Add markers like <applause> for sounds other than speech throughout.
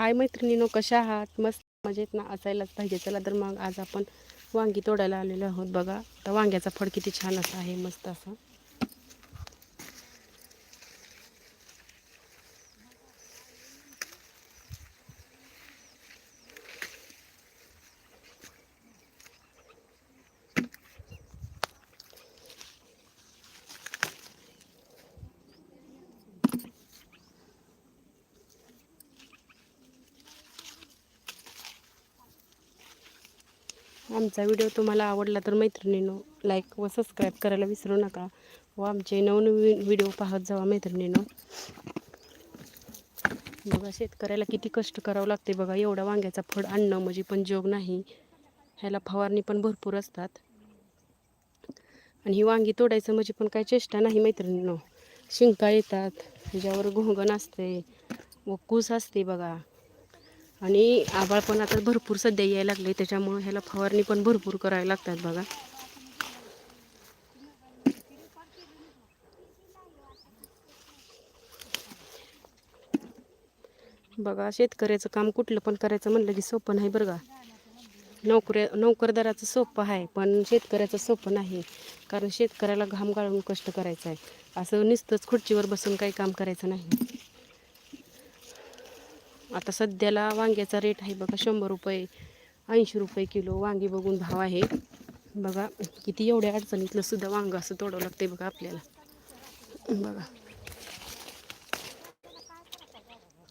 हाय मैत्रिणीनो कशा आहात? मस्त मजेत ना? असायलाच पाहिजे. चला तर मग आज आपण वांगी तोडायला आलेलो आहोत बघा. तर वांग्याचा फळ किती छान असा आहे मस्त असा. आमचा व्हिडिओ तुम्हाला आवडला तर मैत्रिणीनो लाईक व सबस्क्राईब करायला विसरू नका. व आमचे नवनवीन व्हिडिओ पाहत जावा मैत्रिणीनो. बघा शेतकऱ्याला किती कष्ट करावं लागते बघा. एवढा वांग्याचा फळ आणणं म्हणजे पण जोग नाही. ह्याला फवारणी पण भरपूर असतात. आणि ही वांगी तोडायचं म्हणजे पण काही चेष्टा नाही मैत्रिणीनो. शिंका येतात त्याच्यावर घोंगण असते व कूस असते बघा. आणि आबाळ पण आता भरपूर सध्या यायला लागले त्याच्यामुळं ह्याला फवारणी पण भरपूर करायला लागतात बघा. बघा शेतकऱ्याचं काम कुठलं पण करायचं म्हणलं की सोपं नाही बरं का. नोकऱ्या नोकरदाराचं सोपं आहे पण शेतकऱ्याचं सोपं नाही कारण शेतकऱ्याला घाम गाळून कष्ट करायचं आहे. असं नुसतंच खुर्चीवर बसून काही काम करायचं नाही. आता सध्याला वांग्याचा रेट आहे बघा शंभर रुपये ऐंशी रुपये किलो वांगी बघून भाव आहे. बघा किती एवढ्या अडचणीतलं सुद्धा वांग असं तोडावं लागते बघा आपल्याला. बघा.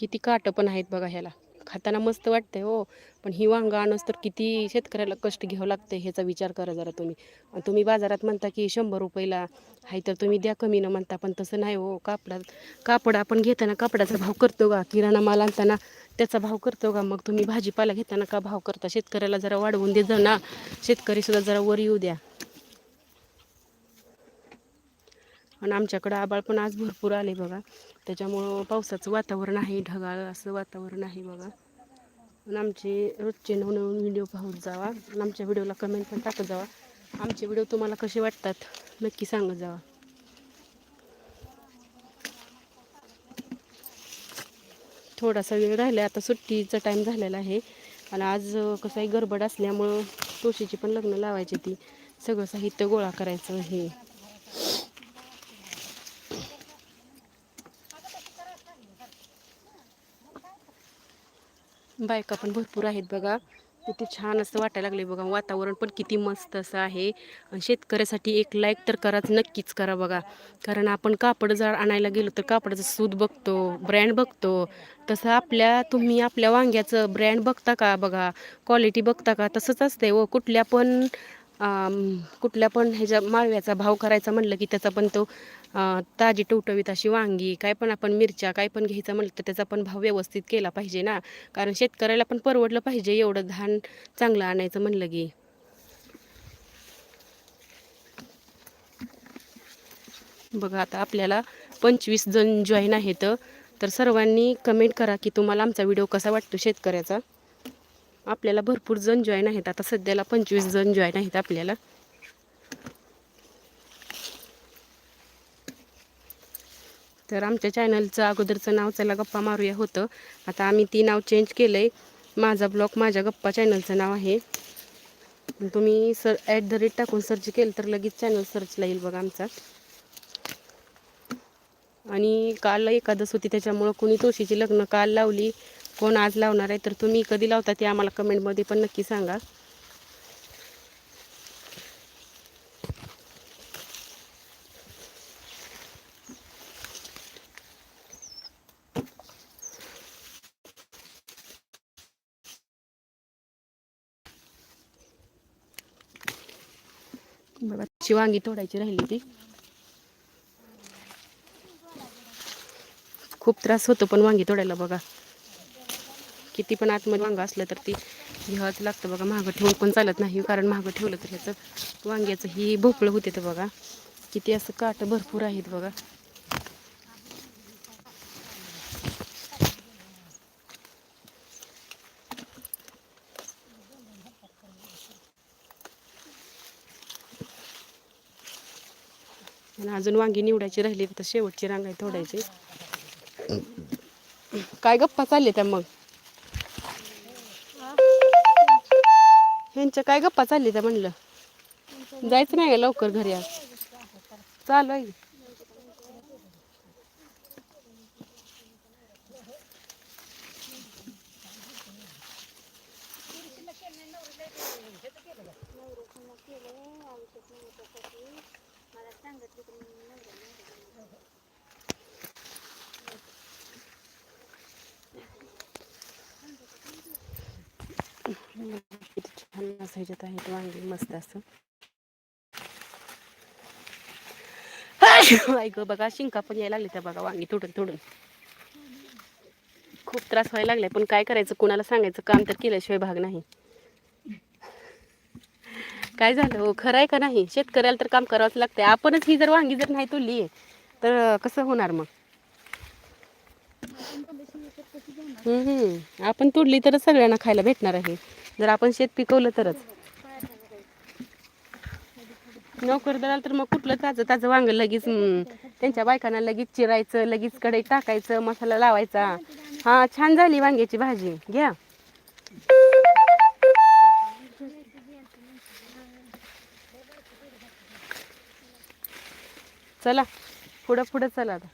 किती काटं पण आहेत बघा ह्याला. खाताना मस्त वाटतंय हो. पण ही वांग आणस तर किती शेतकऱ्याला कष्ट घ्यावं लागतं ह्याचा विचार करा जरा तुम्ही. आणि तुम्ही बाजारात म्हणता की शंभर रुपयाला आहे तर तुम्ही द्या कमी न म्हणता पण तसं नाही हो. कापडा कापड आपण घेताना कापडाचा भाव करतो का? किराणा माल आणताना त्याचा भाव करतो का? मग तुम्ही भाजीपाला घेताना का भाव करता? शेतकऱ्याला जरा वाढवून दे ना शेतकरीसुद्धा जरा वर येऊ द्या. आणि आमच्याकडं आबाळ पण आज भरपूर आले बघा. त्याच्यामुळं पावसाचं वातावरण आहे ढगाळ असं वातावरण आहे बघा. आणि आमचे रोजचे नवनवीन व्हिडिओ पाहत जावा. आणि आमच्या व्हिडिओला कमेंट पण टाकत जावा. आमचे व्हिडिओ तुम्हाला कसे वाटतात? नक्की सांगत जावा. थोडासा वेळ राहिला आता सुट्टीचा टाईम झालेला आहे. आणि आज कसं आहे गडबड असल्यामुळं तुळशीची पण लग्न लावायची ती सगळं साहित्य गोळा करायचं हे बायका पण भरपूर आहेत बघा. किती छान असं वाटायला लागले बघा. वातावरण पण किती मस्त असं आहे. आणि शेतकऱ्यासाठी एक लाईक तर कराच नक्कीच करा बघा. कारण आपण कापड जर आणायला गेलो तर कापडाचं सूत बघतो ब्रँड बघतो. तसं आपल्या तुम्ही आपल्या वांग्याचं ब्रँड बघता का बघा? क्वालिटी बघता का? तसंच असते व हो. कुठल्या पण कुठल्या पण ह्याच्या माळव्याचा भाव करायचा म्हणलं की त्याचा पण तो ताजी टवटवीत अशी वांगी काय पण आपण मिरच्या काय पण घ्यायचं म्हणलं तर त्याचा पण भाव व्यवस्थित केला पाहिजे ना. कारण शेतकऱ्याला पण परवडलं पाहिजे एवढं धान चांगलं आणायचं म्हणलं की. बघा आता आपल्याला पंचवीस जण जॉईन आहेत तर सर्वांनी कमेंट करा की तुम्हाला आमचा व्हिडिओ कसा वाटतो शेतकऱ्याचा? आपल्याला भरपूर जण जॉईन आहेत. आता सध्याला पंचवीस जण जॉईन आहेत आपल्याला. तर आमच्या चॅनलचं अगोदरचं नाव चला गप्पा मारूया होतं. आता आम्ही ती नाव चेंज केलं आहे माझा ब्लॉग माझ्या गप्पा चॅनलचं नाव आहे. तुम्ही सर ॲट द रेट टाकून सर्च केलं तर लगेच चॅनल सर्चला येईल बघा आमचा. आणि काल एकादस होती त्याच्यामुळं कोणी तुळशीची लग्न काल लावली. कोण आज लावणार आहे तर तुम्ही कधी लावता ते आम्हाला कमेंटमध्ये पण नक्की सांगा. बघा वांगी तोडायची राहिली ती. खूप त्रास होतो पण वांगी तोडायला बघा. किती पण आतमध्ये वांगं असलं तर ती घ्यावंच लागतं बघा महागं ठेवून पण चालत नाही. कारण महागं ठेवलं तर ह्याचं वांग्याचं ही भोपळं होते तर बघा. किती असं काट भरपूर आहेत बघा. आणि अजून वांगी निवडायची राहिली तर शेवटची रांग आहे तोडायची. काय गप्पा चालले त्या मग? ह्यांच्या काय गप्पा चालली त्या म्हणलं. जायचं नाही का लवकर घरी आज? चालू आहे. किती छान ह्याच्यात आहेत वांगी मस्त असं. ऐक बघा शिंका पण यायला लागले त्या बघा वांगी तुडून तुडून. खूप त्रास व्हायला लागलाय पण काय करायचं कोणाला सांगायचं काम तर केल्याशिवाय भाग नाही. काय झालं हो खरं आहे का नाही? शेतकऱ्याला तर काम करावंच लागतंय. आपणच ही जर वांगी जर नाही तोडली तर कसं होणार मग? हम्म, हम्म. आपण तोडली तरच सगळ्यांना खायला भेटणार आहे. जर आपण शेत पिकवलं तरच. नोकरदाराला तर मग कुठलं ताजं ताजं वांग लगेच त्यांच्या बायकांना लगेच चिरायचं लगेच कढई टाकायचं मसाला लावायचा. हा छान झाली वांग्याची भाजी. घ्या. चला पुढं पुढं चला आता.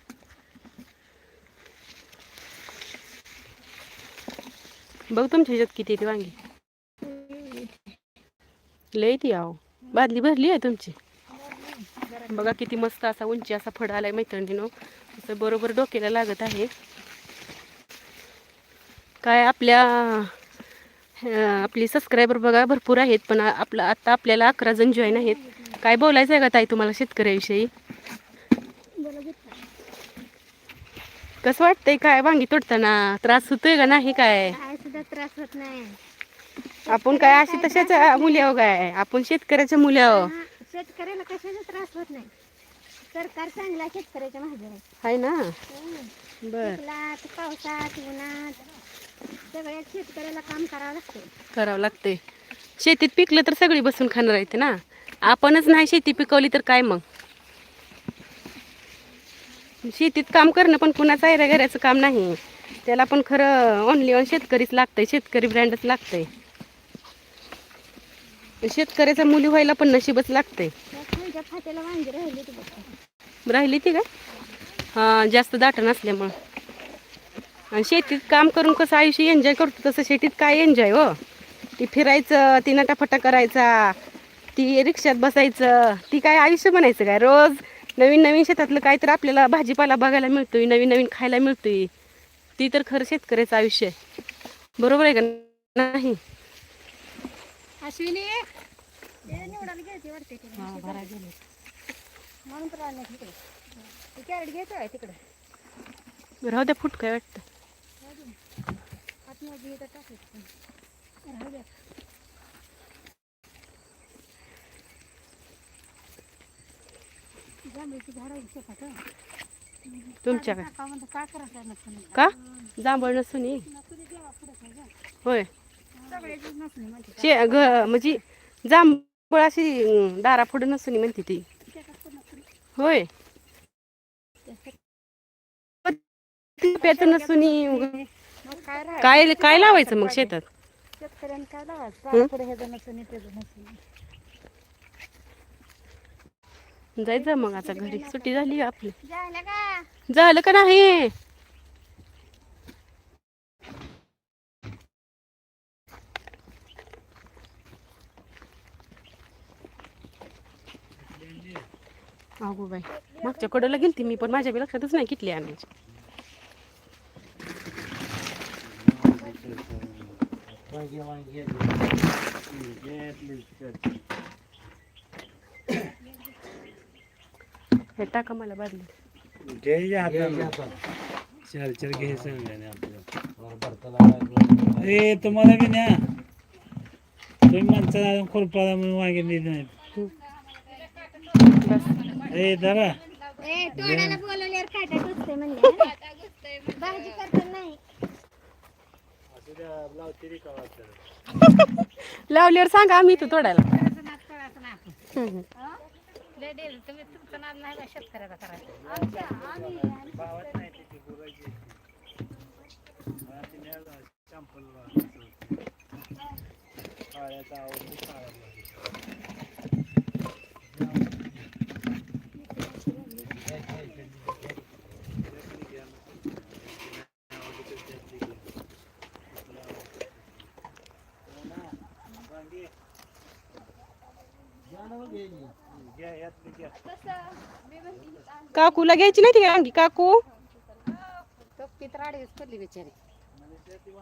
बघ तुमच्या ह्याच्यात किती येते वांगी. लय ती आहो. बादली भरली आहे तुमची. बघा किती मस्त असा उंची असा फड आलाय मैत्रिणीनो. असं बरोबर डोक्याला लागत आहे. काय आपल्या आपली सबस्क्रायबर बघा भरपूर आहेत पण आपलं आता आपल्याला अकरा जण जॉईन आहेत. काय बोलायचं आहे का ताई तुम्हाला शेतकऱ्याविषयी? कसं वाटतंय? काय वांगी तोडताना त्रास होतोय का नाही काय? काय सुद्धा त्रास होत नाही. आपण काय अशी तशाच मुली आहो काय? आपण शेतकऱ्याच्या मुली आहो शेतकऱ्याला कशाचा त्रास होत नाही. सरकार चांगला शेतकऱ्याच्या मागे आहे. ना. बर. चिखलात पावसात उन्हात सगळ्या शेतकऱ्याला काम करावं लागतं. करावं लागतंय शेतीत पिकलं तर सगळी बसून खाणार आहेत ना? आपणच नाही शेती पिकवली तर काय मग? शेतीत काम करणं पण कुणाचं आहे घराचं काम नाही. त्याला पण खरं ओनली ऑन शेतकरीच लागतंय शेतकरी ब्रँडच लागतंय. शेतकऱ्याचा मुली व्हायला पण नशीबच लागतंय. वांगी राहिली ती काय हां जास्त दाट नसल्यामुळं. आणि शेतीत काम करून कसं आयुष्य एन्जॉय करतो तसं शेतीत काय एन्जॉय हो? ती फिरायचं ती नटाफटा करायचा ती रिक्षात बसायचं ती काय आयुष्य बनायचं काय? रोज नवीन नवीन शेतातलं काय तर आपल्याला भाजीपाला बघायला मिळतोय नवीन नवीन खायला मिळतोय. ती तर खरं शेतकऱ्याचं आयुष्य आहे. बरोबर आहे का नाही? अश्विनी. निवडायला घ्यायची वाटते. म्हणून तर आलं तिकडे. ते कॅरेट घ्यायचं आहे तिकडे. राहू द्या फुट काय वाटतं. आतमध्ये इथं टाकायचं राहू द्या. जांभळीची झाडं आहे शेतात. तुमच्या काय टाकावं म्हणतं काय करायचं नसतं का? जांभळ नसून ये. नसू दे देवा पुढं काय गं. होय. शे म्हणजे जांभळ अशी दारा पुढे नसून म्हणते ती. नसली. होय नसून काय? काय काय लावायचं मग शेतात? हं? जायचं मग आता घरी. सुट्टी झाली आपली. जायला का? झालं का नाही? हो बाई. मागच्या कडला गेलती मी पण माझ्या बी लक्षातच नाही किटली आणायची. हे टाका मला बादली. घ्यायच्या हाताला चार चार घ्यायचं ए तुम्हाला बी न्या. तुम्ही माणसं खुरपाला म्हणून वागे नाही. ए दादा ए तोडायला बोलवल्यावर काटा टोचते म्हणले भाजी करताना नाही. लावल्यावर सांगा आम्ही इथं तोडायला हम्म. शेतकऱ्याचा करायचं काळ्याचा आवडली काळ्या घ्या यातली घ्या काकूला घ्यायची नाही ती अंगी? काकू? पित्राडीच पडली बिचारी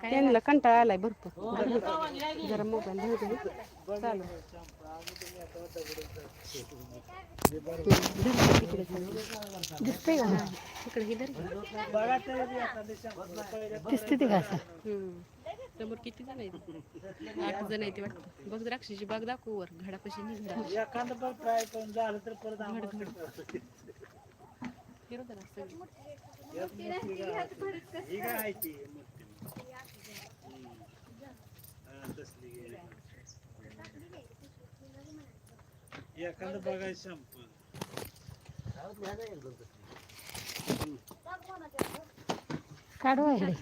त्यांना कंटाळा आलाय भरपूर. जरा मोबाईल दिसतंय का? तिकडे दिसते ते का असं? समोर किती जण आहेत आठ जण आहेत वाटतं बघ द्राक्षाची बाग दाखव वर घडापाशी निघडा एखादं पण ट्राय करून झालं तर परत आम्हाला करतो. फिरव जरा सगळी. आहे. ती. एखादं बघायचं संपलं काढू आहे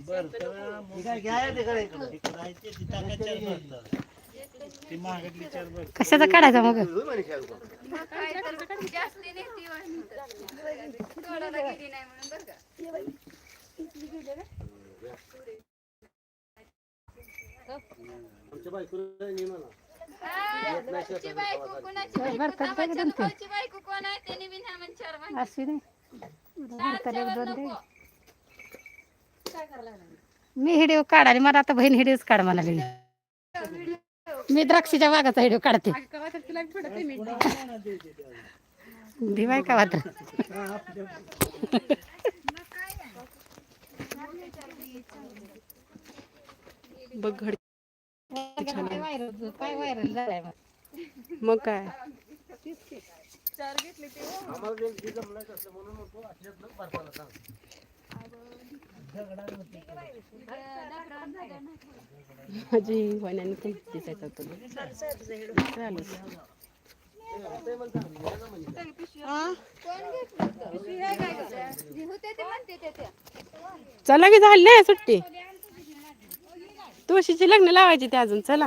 बरं कशाचा काढायचा मग? अशी नाही भरताले एक दोन दे. मी हिडिओ काढाली मला आता बहीण हिडिओच काढ मला लागली मी द्राक्षीच्या बागाचा हिडिओ काढते. दिवाय का वात्र बघ घड. काय व्हायरल झालाय मग मग काय? माझी वाण्याने पण दिसायचं होतं चालू. चला की झाली नाही सुट्टी? तुळशीची लग्न लावायची ते अजून चला.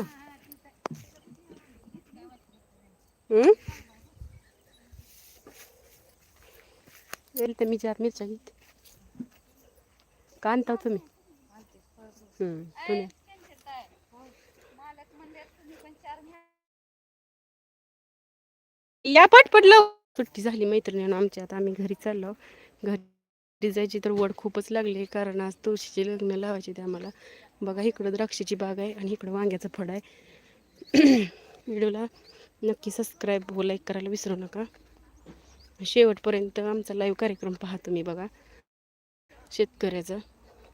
हम्म? तर मी चार मिरच्या घेते. का आणता हो तुम्ही? पुणे या पटपट लव सुट्टी झाली मैत्रिणी आमची. आता आम्ही घरी चाललो. घरी जायची तर वड खूपच लागली कारण आज तुळशीचे लग्न लावायचे ते आम्हाला. बघा इकडं द्राक्षाची बाग आहे आणि इकडं वांग्याचं फळ आहे. <clears throat> व्हिडिओला नक्की सबस्क्राईब व लाईक करायला विसरू नका. शेवटपर्यंत आमचा लाईव्ह कार्यक्रम पहा तुम्ही बघा. शेतकऱ्याचं.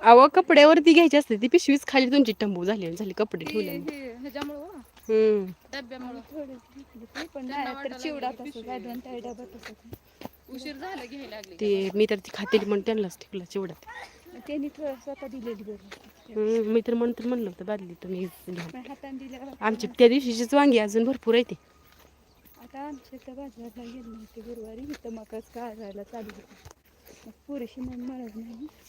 अहो कपड्यावरती घ्यायची असते ती पिशवीच खाली तुमची टंबू झाली आणि झाली कपडे ठेवले. हम्म. उशीर झाला घ्यायला लागले ते मी तर ती खातेली म्हणून त्यांनाच ठेवला चिवडा त्यांनी थोडं स्वतः दिलेली बरं. हम्म, मी तर म्हणतो म्हणलं होतं बादली तुम्ही आमची त्या दिवशीचीच वांगी अजून भरपूर आहे ते. आता आमच्या इथं बाजारला गेले होते गुरुवारी इथं मकाच काढायला चालू होतं. मग पुरेशी म्हणून मिळत नाही.